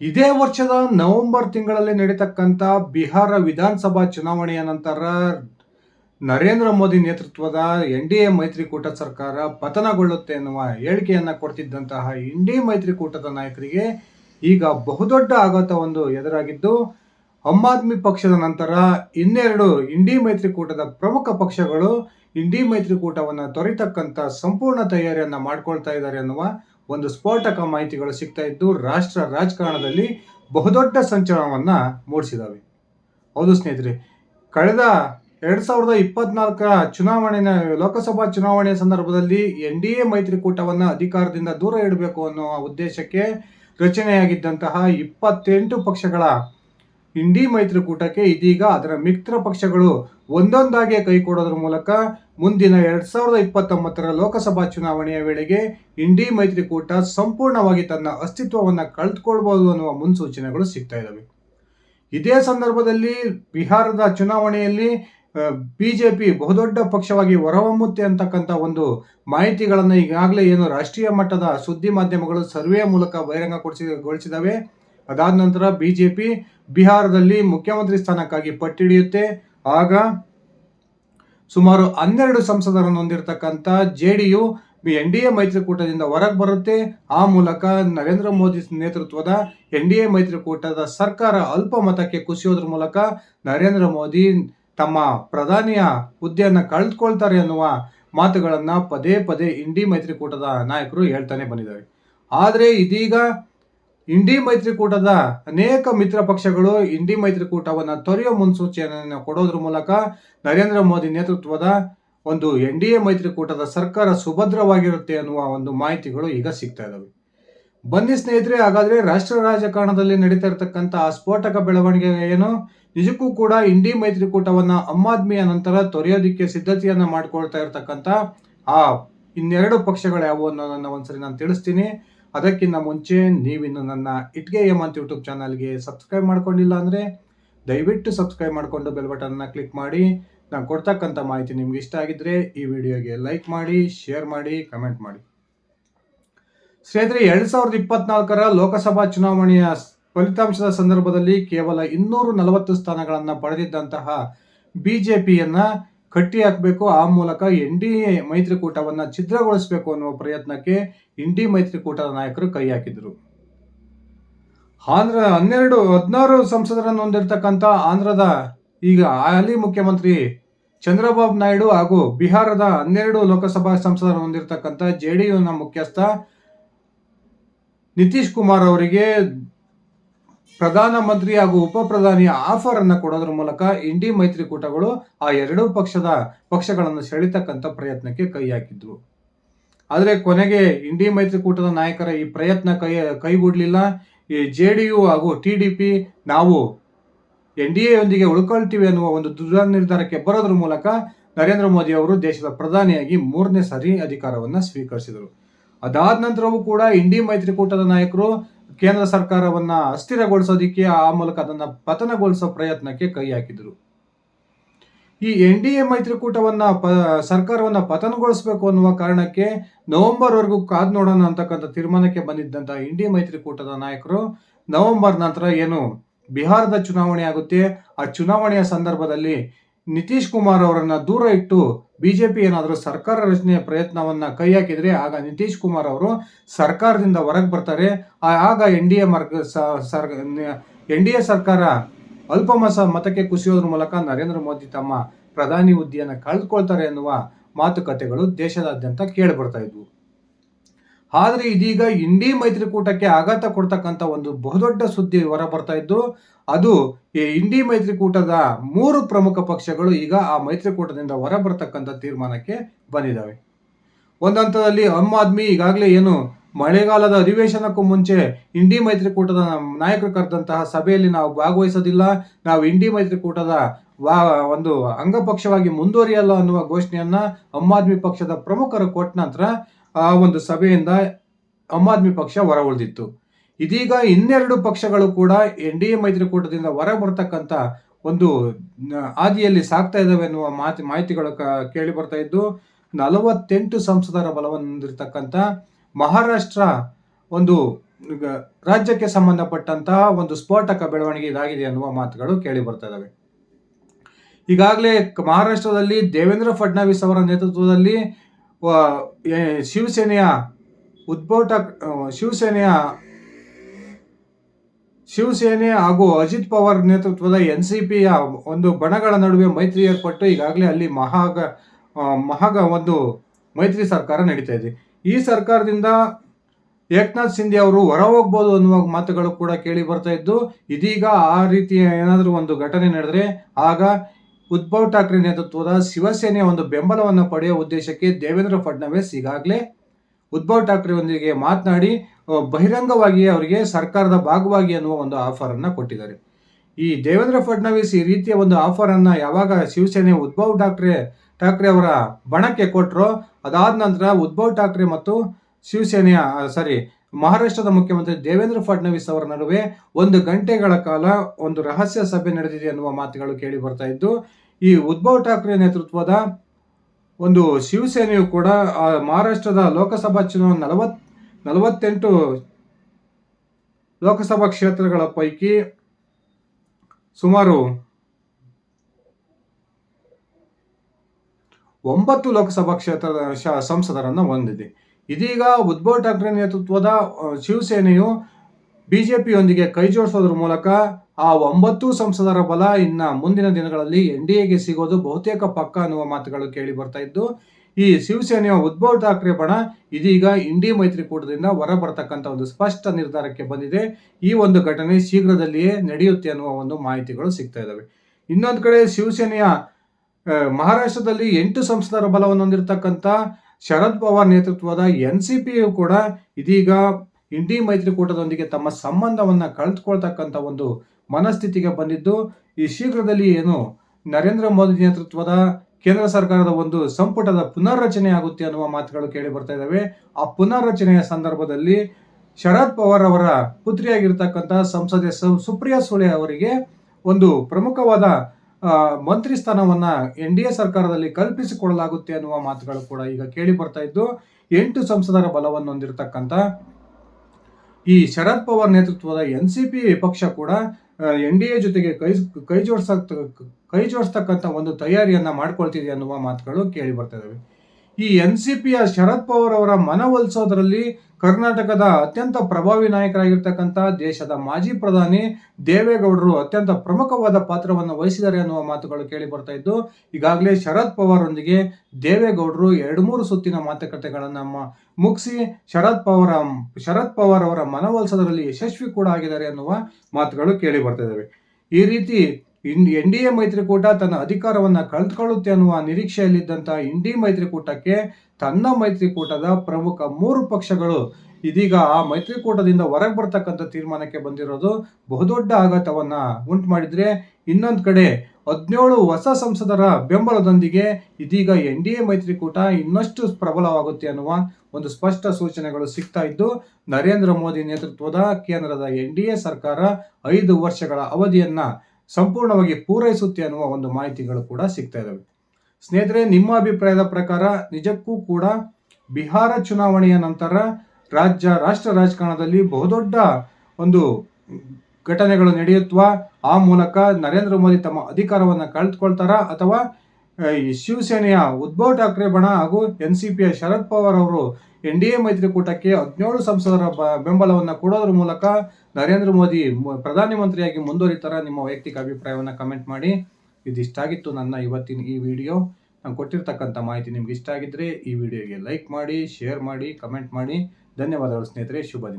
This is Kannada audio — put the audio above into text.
ಇದೇ ವರ್ಷದ ನವೆಂಬರ್ ತಿಂಗಳಲ್ಲಿ ನಡೀತಕ್ಕಂಥ ಬಿಹಾರ ವಿಧಾನಸಭಾ ಚುನಾವಣೆಯ ನಂತರ ನರೇಂದ್ರ ಮೋದಿ ನೇತೃತ್ವದ ಎನ್ ಡಿ ಎ ಮೈತ್ರಿಕೂಟ ಸರ್ಕಾರ ಪತನಗೊಳ್ಳುತ್ತೆ ಎನ್ನುವ ಹೇಳಿಕೆಯನ್ನು ಕೊಡ್ತಿದ್ದಂತಹ ಇಂಡಿ ಮೈತ್ರಿಕೂಟದ ನಾಯಕರಿಗೆ ಈಗ ಬಹುದೊಡ್ಡ ಆಘಾತ ಒಂದು ಎದುರಾಗಿದ್ದು, ಆಮ್ ಆದ್ಮಿ ಪಕ್ಷದ ನಂತರ ಇನ್ನೆರಡು ಇಂಡಿ ಮೈತ್ರಿಕೂಟದ ಪ್ರಮುಖ ಪಕ್ಷಗಳು ಇಂಡಿ ಮೈತ್ರಿಕೂಟವನ್ನು ತೊರೆತಕ್ಕಂಥ ಸಂಪೂರ್ಣ ತಯಾರಿಯನ್ನ ಮಾಡ್ಕೊಳ್ತಾ ಇದ್ದಾರೆ ಅನ್ನುವ ಒಂದು ಸ್ಫೋಟಕ ಮಾಹಿತಿಗಳು ಸಿಗ್ತಾ ಇದ್ದು ರಾಷ್ಟ್ರ ರಾಜಕಾರಣದಲ್ಲಿ ಬಹುದೊಡ್ಡ ಸಂಚಲನವನ್ನು ಮೂಡಿಸಿದ್ದಾವೆ ಹೌದು ಸ್ನೇಹಿತರೆ, ಕಳೆದ ಎರಡು ಸಾವಿರದ ಇಪ್ಪತ್ನಾಲ್ಕರ ಚುನಾವಣೆಯ ಲೋಕಸಭಾ ಚುನಾವಣೆಯ ಸಂದರ್ಭದಲ್ಲಿ ಎನ್ ಡಿ ಎ ಮೈತ್ರಿಕೂಟವನ್ನು ಅಧಿಕಾರದಿಂದ ದೂರ ಇಡಬೇಕು ಅನ್ನುವ ಉದ್ದೇಶಕ್ಕೆ ರಚನೆಯಾಗಿದ್ದಂತಹ ಇಪ್ಪತ್ತೆಂಟು ಪಕ್ಷಗಳ ಇಂಡಿ ಮೈತ್ರಿಕೂಟಕ್ಕೆ ಇದೀಗ ಅದರ ಮಿತ್ರ ಪಕ್ಷಗಳು ಒಂದೊಂದಾಗಿ ಕೈ ಕೊಡೋದ್ರ ಮೂಲಕ ಮುಂದಿನ ಎರಡ್ ಸಾವಿರದ ಇಪ್ಪತ್ತೊಂಬತ್ತರ ಲೋಕಸಭಾ ಚುನಾವಣೆಯ ವೇಳೆಗೆ ಇಂಡಿ ಮೈತ್ರಿಕೂಟ ಸಂಪೂರ್ಣವಾಗಿ ತನ್ನ ಅಸ್ತಿತ್ವವನ್ನು ಕಳೆದುಕೊಳ್ಬಹುದು ಅನ್ನುವ ಮುನ್ಸೂಚನೆಗಳು ಸಿಗ್ತಾ ಇದ್ದಾವೆ ಇದೇ ಸಂದರ್ಭದಲ್ಲಿ ಬಿಹಾರದ ಚುನಾವಣೆಯಲ್ಲಿ ಬಿಜೆಪಿ ಬಹುದೊಡ್ಡ ಪಕ್ಷವಾಗಿ ಹೊರಹೊಮ್ಮುತ್ತೆ ಅಂತಕ್ಕಂಥ ಒಂದು ಮಾಹಿತಿಗಳನ್ನು ಈಗಾಗಲೇ ಏನು ರಾಷ್ಟ್ರೀಯ ಮಟ್ಟದ ಸುದ್ದಿ ಮಾಧ್ಯಮಗಳು ಸರ್ವೆಯ ಮೂಲಕ ಬಹಿರಂಗಗೊಳಿಸಿದಾವೆ ಅದಾದ ನಂತರ ಬಿಜೆಪಿ ಬಿಹಾರದಲ್ಲಿ ಮುಖ್ಯಮಂತ್ರಿ ಸ್ಥಾನಕ್ಕಾಗಿ ಪಟ್ಟಿಡಿಯುತ್ತೆ ಆಗ ಸುಮಾರು ಹನ್ನೆರಡು ಸಂಸದರನ್ನು ಹೊಂದಿರತಕ್ಕಂಥ J D U N D A ಮೈತ್ರಿಕೂಟದಿಂದ ಹೊರಗೆ ಬರುತ್ತೆ. ಆ ಮೂಲಕ ನರೇಂದ್ರ ಮೋದಿ ನೇತೃತ್ವದ ಎನ್ ಡಿ ಎ ಮೈತ್ರಿಕೂಟದ ಸರ್ಕಾರ ಅಲ್ಪ ಮತಕ್ಕೆ ಕುಸಿಯೋದ್ರ ಮೂಲಕ ನರೇಂದ್ರ ಮೋದಿ ತಮ್ಮ ಪ್ರಧಾನಿಯ ಹುದ್ದೆಯನ್ನು ಕಳೆದುಕೊಳ್ತಾರೆ ಅನ್ನುವ ಮಾತುಗಳನ್ನು ಪದೇ ಪದೇ ಇಂಡಿ ಮೈತ್ರಿಕೂಟದ ನಾಯಕರು ಹೇಳ್ತಾನೆ ಬಂದಿದ್ದಾರೆ. ಆದರೆ ಇದೀಗ ಇಂಡಿ ಮೈತ್ರಿಕೂಟದ ಅನೇಕ ಮಿತ್ರ ಪಕ್ಷಗಳು ಇಂಡಿ ಮೈತ್ರಿಕೂಟವನ್ನು ತೊರೆಯುವ ಮುನ್ಸೂಚನೆಯನ್ನು ಕೊಡೋದ್ರ ಮೂಲಕ ನರೇಂದ್ರ ಮೋದಿ ನೇತೃತ್ವದ ಒಂದು ಎನ್ ಡಿ ಎ ಮೈತ್ರಿಕೂಟದ ಸರ್ಕಾರ ಸುಭದ್ರವಾಗಿರುತ್ತೆ ಅನ್ನುವ ಒಂದು ಮಾಹಿತಿಗಳು ಈಗ ಸಿಗ್ತಾ ಇದ್ದಾವೆ ಬನ್ನಿ ಸ್ನೇಹಿತರೆ, ಹಾಗಾದ್ರೆ ರಾಷ್ಟ್ರ ರಾಜಕಾರಣದಲ್ಲಿ ನಡೀತಾ ಇರತಕ್ಕಂಥ ಆ ಸ್ಫೋಟಕ ಬೆಳವಣಿಗೆ ಏನು? ನಿಜಕ್ಕೂ ಕೂಡ ಇಂಡಿ ಮೈತ್ರಿಕೂಟವನ್ನ ಅಮ್ಮಾದ್ಮಿಯ ನಂತರ ತೊರೆಯೋದಿಕ್ಕೆ ಸಿದ್ಧತೆಯನ್ನ ಮಾಡಿಕೊಳ್ತಾ ಇರತಕ್ಕಂಥ ಆ ಇನ್ನೆರಡು ಪಕ್ಷಗಳು ಯಾವುವು ಅನ್ನೋದನ್ನ ಒಂದ್ಸರಿ ನಾನು ತಿಳಿಸ್ತೀನಿ. ಅದಕ್ಕಿಂತ ಮುಂಚೆ ನೀವಿನ್ನು ನನ್ನ ಇಟ್ಗೆ ಯಮಂತ್ ಯೂಟ್ಯೂಬ್ ಚಾನಲ್ಗೆ ಸಬ್ಸ್ಕ್ರೈಬ್ ಮಾಡ್ಕೊಂಡಿಲ್ಲ ಅಂದರೆ ದಯವಿಟ್ಟು ಸಬ್ಸ್ಕ್ರೈಬ್ ಮಾಡಿಕೊಂಡು ಬೆಲ್ ಬಟನ್ನ ಕ್ಲಿಕ್ ಮಾಡಿ. ನಾನು ಕೊಡ್ತಕ್ಕಂಥ ಮಾಹಿತಿ ನಿಮ್ಗೆ ಇಷ್ಟ ಆಗಿದ್ರೆ ಈ ವಿಡಿಯೋಗೆ ಲೈಕ್ ಮಾಡಿ, ಶೇರ್ ಮಾಡಿ, ಕಮೆಂಟ್ ಮಾಡಿ. ಸ್ನೇಹಿತರೆ, ಎರಡು ಸಾವಿರದ ಇಪ್ಪತ್ನಾಲ್ಕರ ಲೋಕಸಭಾ ಚುನಾವಣೆಯ ಫಲಿತಾಂಶದ ಸಂದರ್ಭದಲ್ಲಿ ಕೇವಲ ಇನ್ನೂರು ನಲವತ್ತು ಸ್ಥಾನಗಳನ್ನು ಪಡೆದಿದ್ದಂತಹ ಬಿಜೆಪಿಯನ್ನ ಕಟ್ಟಿ ಹಾಕಬೇಕು ಆ ಮೂಲಕ ಎನ್ ಡಿ ಎ ಮೈತ್ರಿಕೂಟವನ್ನು ಛಿದ್ರಗೊಳಿಸಬೇಕು ಅನ್ನುವ ಪ್ರಯತ್ನಕ್ಕೆ ಇಂಡಿ ಮೈತ್ರಿಕೂಟದ ನಾಯಕರು ಕೈ ಹಾಕಿದರು. ಆಂಧ್ರ ಹನ್ನೆರಡು ಹದಿನಾರು ಸಂಸದರನ್ನು ಹೊಂದಿರತಕ್ಕಂಥ ಆಂಧ್ರದ ಈಗ ಹಾಲಿ ಮುಖ್ಯಮಂತ್ರಿ ಚಂದ್ರಬಾಬು ನಾಯ್ಡು ಹಾಗೂ ಬಿಹಾರದ ಹನ್ನೆರಡು ಲೋಕಸಭಾ ಸಂಸದರನ್ನು ಹೊಂದಿರತಕ್ಕಂಥ ಜೆ ಡಿ ಯುನ ಮುಖ್ಯಸ್ಥ ನಿತೀಶ್ ಕುಮಾರ್ ಅವರಿಗೆ ಪ್ರಧಾನಮಂತ್ರಿ ಹಾಗೂ ಉಪ ಪ್ರಧಾನಿ ಆಫರ್ ಅನ್ನು ಕೊಡೋದ್ರ ಮೂಲಕ ಇಂಡಿ ಮೈತ್ರಿಕೂಟಗಳು ಆ ಎರಡೂ ಪಕ್ಷದ ಪಕ್ಷಗಳನ್ನು ಸೆಳಿತಕ್ಕಂಥ ಪ್ರಯತ್ನಕ್ಕೆ ಕೈ ಹಾಕಿದ್ರು. ಆದರೆ ಕೊನೆಗೆ ಇಂಡಿ ಮೈತ್ರಿಕೂಟದ ನಾಯಕರ ಈ ಪ್ರಯತ್ನ ಕೈ, ಕೈಗೂಡಲಿಲ್ಲ. ಈ ಜೆ ಡಿ ಯು ಹಾಗೂ ಟಿ ಡಿ ಪಿ ನಾವು ಎನ್ ಡಿ ಎಯೊಂದಿಗೆ ಉಳ್ಕೊಳ್ತೀವಿ ಅನ್ನುವ ಒಂದು ದೃಢ ನಿರ್ಧಾರಕ್ಕೆ ಬರೋದ್ರ ಮೂಲಕ ನರೇಂದ್ರ ಮೋದಿ ಅವರು ದೇಶದ ಪ್ರಧಾನಿಯಾಗಿ ಮೂರನೇ ಸಾರಿ ಅಧಿಕಾರವನ್ನು ಸ್ವೀಕರಿಸಿದರು. ಅದಾದ ನಂತರವೂ ಕೂಡ ಇಂಡಿ ಮೈತ್ರಿಕೂಟದ ನಾಯಕರು ಕೇಂದ್ರ ಸರ್ಕಾರವನ್ನ ಅಸ್ಥಿರಗೊಳಿಸೋದಿಕ್ಕೆ ಆ ಮೂಲಕ ಅದನ್ನ ಪತನಗೊಳಿಸೋ ಪ್ರಯತ್ನಕ್ಕೆ ಕೈ ಹಾಕಿದರು. ಈ ಎನ್ ಡಿ ಎ ಮೈತ್ರಿಕೂಟವನ್ನ ಪ, ಸರ್ಕಾರವನ್ನ ಪತನಗೊಳಿಸಬೇಕು ಅನ್ನುವ ಕಾರಣಕ್ಕೆ ನವೆಂಬರ್ ವರೆಗೂ ಕಾದ್ ನೋಡೋಣ ಅಂತಕ್ಕಂಥ ತೀರ್ಮಾನಕ್ಕೆ ಬಂದಿದ್ದಂತಹ ಡಿ ಮೈತ್ರಿಕೂಟದ ನಾಯಕರು, ನವೆಂಬರ್ ನಂತರ ಏನು ಬಿಹಾರದ ಚುನಾವಣೆ ಆಗುತ್ತೆ, ಆ ಚುನಾವಣೆಯ ಸಂದರ್ಭದಲ್ಲಿ ನಿತೀಶ್ ಕುಮಾರ್ ಅವರನ್ನು ದೂರ ಇಟ್ಟು ಬಿಜೆಪಿ ಏನಾದರೂ ಸರ್ಕಾರ ರಚನೆಯ ಪ್ರಯತ್ನವನ್ನು ಕೈ ಹಾಕಿದರೆ ಆಗ ನಿತೀಶ್ ಕುಮಾರ್ ಅವರು ಸರ್ಕಾರದಿಂದ ಹೊರಗೆ ಬರ್ತಾರೆ. ಆಗ ಎನ್ ಡಿ ಎ ಮಾರ್ಗ ಎನ್ ಡಿ ಎ ಸರ್ಕಾರ ಅಲ್ಪಮಸ ಮತಕ್ಕೆ ಕುಸಿಯೋದ್ರ ಮೂಲಕ ನರೇಂದ್ರ ಮೋದಿ ತಮ್ಮ ಪ್ರಧಾನಿ ಹುದ್ದೆಯನ್ನು ಕಳೆದುಕೊಳ್ತಾರೆ ಎನ್ನುವ ಮಾತುಕತೆಗಳು ದೇಶದಾದ್ಯಂತ ಕೇಳಿ ಬರ್ತಾ ಇದ್ವು. ಆದರೆ ಇದೀಗ ಇಂಡಿ ಮೈತ್ರಿಕೂಟಕ್ಕೆ ಆಘಾತ ಕೊಡ್ತಕ್ಕಂಥ ಒಂದು ಬಹುದೊಡ್ಡ ಸುದ್ದಿ ಹೊರ ಬರ್ತಾ ಇದ್ದು, ಅದು ಈ ಇಂಡಿ ಮೈತ್ರಿಕೂಟದ ಮೂರು ಪ್ರಮುಖ ಪಕ್ಷಗಳು ಈಗ ಆ ಮೈತ್ರಿಕೂಟದಿಂದ ಹೊರ ಬರ್ತಕ್ಕಂಥ ತೀರ್ಮಾನಕ್ಕೆ ಬಂದಿದ್ದಾವೆ. ಒಂದಂತದಲ್ಲಿ ಆಮ್ ಆದ್ಮಿ ಈಗಾಗಲೇ ಏನು ಮಳೆಗಾಲದ ಅಧಿವೇಶನಕ್ಕೂ ಮುಂಚೆ ಇಂಡಿ ಮೈತ್ರಿಕೂಟದ ನಾಯಕರು ಕರೆದಂತಹ ಸಭೆಯಲ್ಲಿ ನಾವು ಭಾಗವಹಿಸೋದಿಲ್ಲ, ನಾವು ಇಂಡಿ ಮೈತ್ರಿಕೂಟದ ವಾ, ಒಂದು ಅಂಗಪಕ್ಷವಾಗಿ ಮುಂದುವರಿಯಲ್ಲ ಅನ್ನುವ ಘೋಷಣೆಯನ್ನ ಆಮ್ ಆದ್ಮಿ ಪಕ್ಷದ ಪ್ರಮುಖರು ಕೊಟ್ಟ ನಂತರ ಆ ಒಂದು ಸಭೆಯಿಂದ ಆಮ್ ಆದ್ಮಿ ಪಕ್ಷ ಹೊರ ಉಳಿದಿತ್ತು ಇದೀಗ ಇನ್ನೆರಡು ಪಕ್ಷಗಳು ಕೂಡ ಎನ್ ಡಿ ಎ ಮೈತ್ರಿಕೂಟದಿಂದ ಹೊರ ಬರ್ತಕ್ಕಂಥ ಒಂದು ಆದಿಯಲ್ಲಿ ಸಾಕ್ತಾ ಇದ್ದಾವೆ ಎನ್ನುವ ಮಾತಿ, ಮಾಹಿತಿಗಳು ಕೇಳಿ ಬರ್ತಾ ಇದ್ದು, ನಲವತ್ತೆಂಟು ಸಂಸದರ ಬಲವನ್ನು ಹೊಂದಿರತಕ್ಕಂಥ ಮಹಾರಾಷ್ಟ್ರ ಒಂದು ರಾಜ್ಯಕ್ಕೆ ಸಂಬಂಧಪಟ್ಟಂತಹ ಒಂದು ಸ್ಫೋಟಕ ಬೆಳವಣಿಗೆ ಇದಾಗಿದೆ ಅನ್ನುವ ಮಾತುಗಳು ಕೇಳಿ ಬರ್ತಾ ಇದಾವೆ. ಈಗಾಗಲೇ ಮಹಾರಾಷ್ಟ್ರದಲ್ಲಿ ದೇವೇಂದ್ರ ಫಡ್ನವೀಸ್ ಅವರ ನೇತೃತ್ವದಲ್ಲಿ ಶಿವಸೇನೆಯ ಉದ್ಭೋಟ ಶಿವಸೇನೆಯ, ಶಿವಸೇನೆ ಹಾಗೂ ಅಜಿತ್ ಪವಾರ್ ನೇತೃತ್ವದ ಎನ್ ಸಿ ಪಿಯ ಒಂದು ಬಣಗಳ ನಡುವೆ ಮೈತ್ರಿ ಏರ್ಪಟ್ಟು ಈಗಾಗಲೇ ಅಲ್ಲಿ ಮಹಾಗ ಮಹಾಗ ಒಂದು ಮೈತ್ರಿ ಸರ್ಕಾರ ನಡೀತಾ ಇದೆ. ಈ ಸರ್ಕಾರದಿಂದ ಏಕನಾಥ್ ಸಿಂಧಿ ಅವರು ಹೊರ ಹೋಗ್ಬೋದು ಅನ್ನುವ ಮಾತುಗಳು ಕೂಡ ಕೇಳಿ ಬರ್ತಾ ಇದ್ದು, ಇದೀಗ ಆ ರೀತಿಯ ಏನಾದರೂ ಒಂದು ಘಟನೆ ನಡೆದರೆ, ಆಗ ಉದ್ಧವ್ ಠಾಕ್ರೆ ನೇತೃತ್ವದ ಶಿವಸೇನೆಯ ಒಂದು ಬೆಂಬಲವನ್ನು ಪಡೆಯುವ ಉದ್ದೇಶಕ್ಕೆ ದೇವೇಂದ್ರ ಫಡ್ನವೀಸ್ ಈಗಾಗಲೇ ಉದ್ಧವ್ ಠಾಕ್ರೆಯೊಂದಿಗೆ ಮಾತನಾಡಿ ಬಹಿರಂಗವಾಗಿ ಅವರಿಗೆ ಸರ್ಕಾರದ ಭಾಗವಾಗಿ ಅನ್ನುವ ಒಂದು ಆಫರ್ ಅನ್ನ ಕೊಟ್ಟಿದ್ದಾರೆ. ಈ ದೇವೇಂದ್ರ ಫಡ್ನವೀಸ್ ಈ ರೀತಿಯ ಒಂದು ಆಫರ್ ಅನ್ನ ಯಾವಾಗ ಶಿವಸೇನೆ ಉದ್ಭವ್ ಠಾಕ್ರೆ ಠಾಕ್ರೆ ಅವರ ಬಣಕ್ಕೆ ಕೊಟ್ಟರೋ ಅದಾದ ನಂತರ ಉದ್ಭವ್ ಠಾಕ್ರೆ ಮತ್ತು ಶಿವಸೇನೆಯ ಸಾರಿ ಮಹಾರಾಷ್ಟ್ರದ ಮುಖ್ಯಮಂತ್ರಿ ದೇವೇಂದ್ರ ಫಡ್ನವೀಸ್ ಅವರ ನಡುವೆ ಒಂದು ಗಂಟೆಗಳ ಕಾಲ ಒಂದು ರಹಸ್ಯ ಸಭೆ ನಡೆದಿದೆ ಎನ್ನುವ ಮಾತುಗಳು ಕೇಳಿ ಬರ್ತಾ ಇದ್ದು, ಈ ಉದ್ಭವ್ ಠಾಕ್ರೆ ನೇತೃತ್ವದ ಒಂದು ಶಿವಸೇನೆಯು ಕೂಡ ಮಹಾರಾಷ್ಟ್ರದ ಲೋಕಸಭಾ ಚುನಾವಣೆ ನಲವತ್ ನಲವತ್ತೆಂಟು ಲೋಕಸಭಾ ಕ್ಷೇತ್ರಗಳ ಪೈಕಿ ಸುಮಾರು ಒಂಬತ್ತು ಲೋಕಸಭಾ ಕ್ಷೇತ್ರದ ಸಂಸದರನ್ನು ಹೊಂದಿದೆ. ಇದೀಗ ಉದ್ಭವ್ ಠಾಕ್ರೆ ನೇತೃತ್ವದ ಶಿವಸೇನೆಯು ಶಿವಸೇನೆಯು ಬಿಜೆಪಿಯೊಂದಿಗೆ ಕೈ ಜೋಡಿಸೋದ್ರ ಮೂಲಕ ಆ ಒಂಬತ್ತು ಸಂಸದರ ಬಲ ಇನ್ನ ಮುಂದಿನ ದಿನಗಳಲ್ಲಿ ಎನ್ ಡಿ ಎಗೆ ಸಿಗೋದು ಬಹುತೇಕ ಪಕ್ಕ ಅನ್ನುವ ಮಾತುಗಳು ಕೇಳಿ ಬರ್ತಾ ಇದ್ದು, ಈ ಶಿವಸೇನೆಯ ಉದ್ಭವ್ ಠಾಕ್ರೆ ಬಣ ಇದೀಗ ಇಂಡಿ ಮೈತ್ರಿಕೂಟದಿಂದ ಹೊರ ಬರ್ತಕ್ಕಂಥ ಒಂದು ಸ್ಪಷ್ಟ ನಿರ್ಧಾರಕ್ಕೆ ಬಂದಿದೆ. ಈ ಒಂದು ಘಟನೆ ಶೀಘ್ರದಲ್ಲಿಯೇ ನಡೆಯುತ್ತೆ ಅನ್ನುವ ಒಂದು ಮಾಹಿತಿಗಳು ಸಿಗ್ತಾ ಇದ್ದಾವೆ ಇನ್ನೊಂದು ಕಡೆ ಶಿವಸೇನೆಯ ಮಹಾರಾಷ್ಟ್ರದಲ್ಲಿ ಎಂಟು ಸಂಸದರ ಬಲವನ್ನು ಹೊಂದಿರತಕ್ಕಂಥ ಶರದ್ ಪವಾರ್ ನೇತೃತ್ವದ ಎನ್ ಸಿ ಪಿಯು ಕೂಡ ಇದೀಗ ಇಂಡಿ ಮೈತ್ರಿಕೂಟದೊಂದಿಗೆ ತಮ್ಮ ಸಂಬಂಧವನ್ನು ಕಳೆದುಕೊಳ್ತಕ್ಕಂಥ ಒಂದು ಮನಸ್ಥಿತಿಗೆ ಬಂದಿದ್ದು, ಈ ಶೀಘ್ರದಲ್ಲಿ ಏನು ನರೇಂದ್ರ ಮೋದಿ ನೇತೃತ್ವದ ಕೇಂದ್ರ ಸರ್ಕಾರದ ಒಂದು ಸಂಪುಟದ ಪುನರ್ರಚನೆ ಆಗುತ್ತೆ ಅನ್ನುವ ಮಾತುಗಳು ಕೇಳಿ ಬರ್ತಾ ಇದ್ದಾವೆ ಆ ಪುನರ್ರಚನೆಯ ಸಂದರ್ಭದಲ್ಲಿ ಶರದ್ ಪವಾರ್ ಅವರ ಪುತ್ರಿಯಾಗಿರ್ತಕ್ಕಂಥ ಸಂಸದೆ ಸುಪ್ರಿಯಾ ಸುಳೆ ಅವರಿಗೆ ಒಂದು ಪ್ರಮುಖವಾದ ಮಂತ್ರಿ ಸ್ಥಾನವನ್ನ ಎನ್ ಡಿ ಎ ಸರ್ಕಾರದಲ್ಲಿ ಕಲ್ಪಿಸಿಕೊಡಲಾಗುತ್ತೆ ಅನ್ನುವ ಮಾತುಗಳು ಕೂಡ ಈಗ ಕೇಳಿ ಬರ್ತಾ ಇದ್ದು, ಎಂಟು ಸಂಸದರ ಬಲವನ್ನು ಹೊಂದಿರತಕ್ಕಂಥ ಈ ಶರದ್ ಪವಾರ್ ನೇತೃತ್ವದ ಎನ್ ಸಿ ಪಿ ಪಕ್ಷ ಕೂಡ ಎನ್ ಡಿ ಎ ಜೊತೆಗೆ ಕೈ ಕೈ ಜೋಡಿಸ ಕೈ ಜೋಡಿಸ್ತಕ್ಕಂಥ ಒಂದು ತಯಾರಿಯನ್ನ ಮಾಡ್ಕೊಳ್ತಿದೆ ಅನ್ನುವ ಮಾತುಗಳು ಕೇಳಿ ಬರ್ತಾ ಇದಾವೆ. ಈ ಎನ್ ಸಿ ಪಿಯ ಶರದ್ ಪವಾರ್ ಅವರ ಮನವೊಲಿಸೋದ್ರಲ್ಲಿ ಕರ್ನಾಟಕದ ಅತ್ಯಂತ ಪ್ರಭಾವಿ ನಾಯಕರಾಗಿರ್ತಕ್ಕಂಥ ದೇಶದ ಮಾಜಿ ಪ್ರಧಾನಿ ದೇವೇಗೌಡರು ಅತ್ಯಂತ ಪ್ರಮುಖವಾದ ಪಾತ್ರವನ್ನು ವಹಿಸಿದ್ದಾರೆ ಅನ್ನುವ ಮಾತುಗಳು ಕೇಳಿ ಬರ್ತಾ ಇದ್ದು, ಈಗಾಗಲೇ ಶರದ್ ಪವಾರ್ ಒಂದಿಗೆ ದೇವೇಗೌಡರು ಎರಡು ಮೂರು ಸುತ್ತಿನ ಮಾತುಕತೆಗಳನ್ನ ಮುಗಿಸಿ ಶರದ್ ಪವಾರ್ ಶರದ್ ಪವಾರ್ ಅವರ ಮನವೊಲಿಸೋದ್ರಲ್ಲಿ ಯಶಸ್ವಿ ಕೂಡ ಆಗಿದ್ದಾರೆ ಅನ್ನುವ ಮಾತುಗಳು ಕೇಳಿ ಬರ್ತಾ ಇದ್ದಾವೆ ಈ ರೀತಿ ಇನ್ ಎನ್ ಡಿ ಎ ಮೈತ್ರಿಕೂಟ ತನ್ನ ಅಧಿಕಾರವನ್ನು ಕಳೆದುಕೊಳ್ಳುತ್ತೆ ಅನ್ನುವ ನಿರೀಕ್ಷೆಯಲ್ಲಿದ್ದಂಥ ಎನ್ ಡಿ ಮೈತ್ರಿಕೂಟಕ್ಕೆ ತನ್ನ ಮೈತ್ರಿಕೂಟದ ಪ್ರಮುಖ ಮೂರು ಪಕ್ಷಗಳು ಇದೀಗ ಆ ಮೈತ್ರಿಕೂಟದಿಂದ ಹೊರಗೆ ಬರ್ತಕ್ಕಂಥ ತೀರ್ಮಾನಕ್ಕೆ ಬಂದಿರೋದು ಬಹುದೊಡ್ಡ ಆಘಾತವನ್ನ ಉಂಟು ಮಾಡಿದರೆ ಇನ್ನೊಂದು ಕಡೆ ಹದಿನೇಳು ಹೊಸ ಸಂಸದರ ಬೆಂಬಲದೊಂದಿಗೆ ಇದೀಗ ಎನ್ ಡಿ ಎ ಮೈತ್ರಿಕೂಟ ಇನ್ನಷ್ಟು ಪ್ರಬಲವಾಗುತ್ತೆ ಅನ್ನುವ ಒಂದು ಸ್ಪಷ್ಟ ಸೂಚನೆಗಳು ಸಿಗ್ತಾ ಇದ್ದು, ನರೇಂದ್ರ ಮೋದಿ ನೇತೃತ್ವದ ಕೇಂದ್ರದ ಎನ್ ಡಿ ಎ ಸರ್ಕಾರ ಐದು ವರ್ಷಗಳ ಅವಧಿಯನ್ನ ಸಂಪೂರ್ಣವಾಗಿ ಪೂರೈಸುತ್ತೆ ಅನ್ನುವ ಒಂದು ಮಾಹಿತಿಗಳು ಕೂಡ ಸಿಗ್ತಾ ಇದ್ದಾವೆ ಸ್ನೇಹಿತರೆ, ನಿಮ್ಮ ಅಭಿಪ್ರಾಯದ ಪ್ರಕಾರ ನಿಜಕ್ಕೂ ಕೂಡ ಬಿಹಾರ ಚುನಾವಣೆಯ ನಂತರ ರಾಜ್ಯ, ರಾಷ್ಟ್ರ ರಾಜಕಾರಣದಲ್ಲಿ ಬಹುದೊಡ್ಡ ಒಂದು ಘಟನೆಗಳು ನಡೆಯುತ್ತವಾ ಆ ಮೂಲಕ ನರೇಂದ್ರ ಮೋದಿ ತಮ್ಮ ಅಧಿಕಾರವನ್ನು ಕಳೆದುಕೊಳ್ತಾರಾ ಅಥವಾ ಶಿವಸೇನೆಯ ಉದ್ಭವ್ ಠಾಕ್ರೆ ಬಣ ಹಾಗೂ ಎನ್ ಸಿ ಪಿಯ ಶರದ್ ಪವಾರ್ ಅವರು ಎನ್ ಡಿ ಎ ಮೈತ್ರಿಕೂಟಕ್ಕೆ ಹದಿನೇಳು ಸಂಸದರ ಬೆಂಬಲವನ್ನು ಕೊಡೋದ್ರ ಮೂಲಕ ನರೇಂದ್ರ ಮೋದಿ ಪ್ರಧಾನಮಂತ್ರಿಯಾಗಿ ಪ್ರಧಾನಿ ಮಂತ್ರಿಯಾಗಿ ಮುಂದುವರಿತಾರ ನಿಮ್ಮ ವೈಯಕ್ತಿಕ ಅಭಿಪ್ರಾಯವನ್ನು ಕಮೆಂಟ್ ಮಾಡಿ. ಇದಿಷ್ಟಾಗಿತ್ತು ನನ್ನ ಇವತ್ತಿನ ಈ ವಿಡಿಯೋ. ನಾನು ಕೊಟ್ಟಿರ್ತಕ್ಕಂಥ ಮಾಹಿತಿ ನಿಮ್ಗೆ ಇಷ್ಟ ಆಗಿದ್ರೆ ಈ ವಿಡಿಯೋಗೆ ಲೈಕ್ ಮಾಡಿ, ಶೇರ್ ಮಾಡಿ, ಕಮೆಂಟ್ ಮಾಡಿ. ಧನ್ಯವಾದಗಳು ಸ್ನೇಹಿತರೆ. ಶುಭ ದಿನ.